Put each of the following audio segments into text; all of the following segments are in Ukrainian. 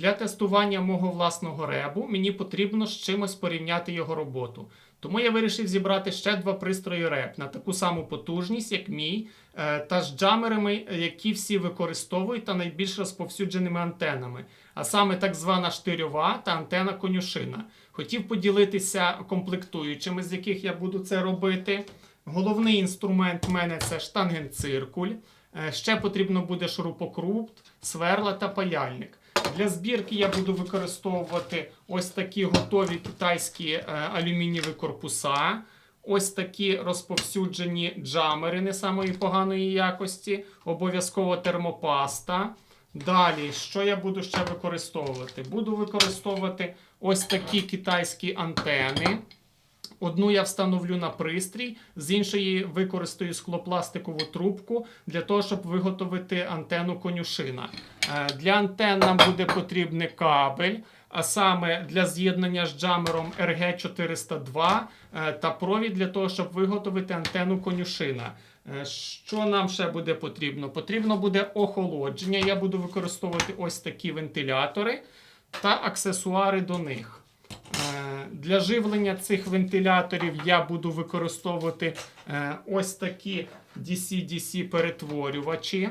Для тестування мого власного ребу мені потрібно з чимось порівняти його роботу. Тому я вирішив зібрати ще два пристрої реп на таку саму потужність, як мій, е, та з джамерами, які всі використовують та найбільш розповсюдженими антенами, а саме так звана штирьова та антена конюшина. Хотів поділитися комплектуючими, з яких я буду це робити. Головний інструмент в мене це штангенциркуль. Е, Ще потрібно буде шурупокрут, сверла та паяльник. Для збірки я буду використовувати ось такі готові китайські е, алюмінієві корпуса. Ось такі розповсюджені джамери не самої поганої якості, обов'язково термопаста. Далі, що я буду ще використовувати? Буду використовувати ось такі китайські антени. Одну я встановлю на пристрій, з іншої використаю склопластикову трубку для того, щоб виготовити антенну конюшина. Е, Для антен нам буде потрібний кабель, а саме для з'єднання з джамером RG402 е, та провід для того, щоб виготовити антенну конюшина. Е, Що нам ще буде потрібно? Потрібно буде охолодження. Я буду використовувати ось такі вентилятори та аксесуари до них. Е, Для живлення цих вентиляторів я буду використовувати е, ось такі DC-DC перетворювачі.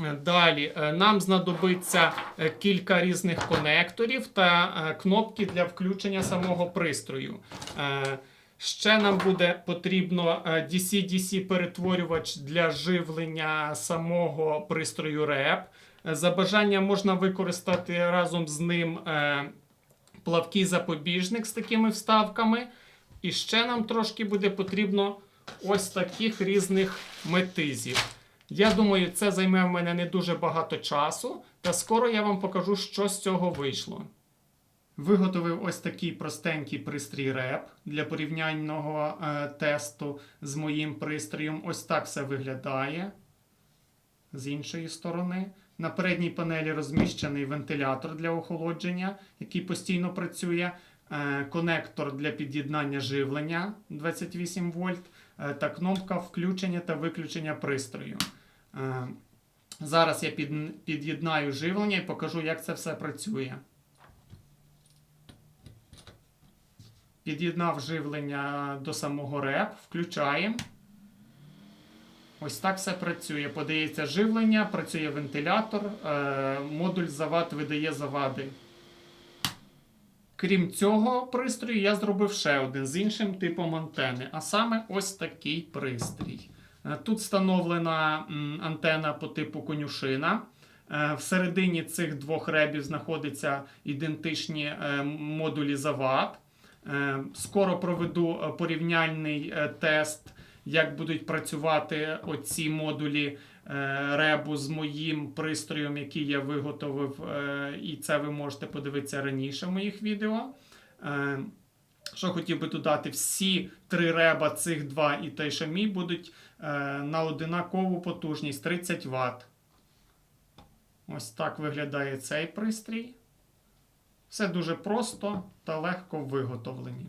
Е, Далі нам знадобиться кілька різних конекторів та кнопки для включення самого пристрою. Ще нам буде потрібно DC-DC перетворювач для живлення самого пристрою. Е, За бажанням можна використати разом з ним плавкий запобіжник з такими вставками. І ще нам трошки буде потрібно ось таких різних метизів. Я думаю, це займе в мене не дуже багато часу, та скоро я вам покажу, що з цього вийшло. Виготовив ось такий простенький пристрій реп для порівняльного е, тесту з моїм пристроєм. Ось так все виглядає. З іншої сторони. На передній панелі розміщений вентилятор для охолодження, який постійно працює, е, конектор для під'єднання живлення 28 вольт е, та кнопка включення та виключення пристрою. Е, Зараз я під'єднаю живлення і покажу, як це все працює. Під'єднав живлення до самого реп, включаємо. Ось так все працює. Подається живлення, працює вентилятор, е, модуль завад видає завади. Крім цього пристрою, я зробив ще один з іншим типом антени, а саме ось такий пристрій. Е, Тут встановлена антена по типу конюшина. Е, Всередині цих двох ребів знаходяться ідентичні модулі завад. Скоро проведу порівняльний тест, як будуть працювати оці модулі е, ребу з моїм пристроєм, який я виготовив. е, І це ви можете подивитися раніше в моїх відео. Е, Що хотів би додати, всі три реба, цих два і той, мій, будуть на одинакову потужність 30 Вт. Ось так виглядає цей пристрій. Все дуже просто та легко виготовлені.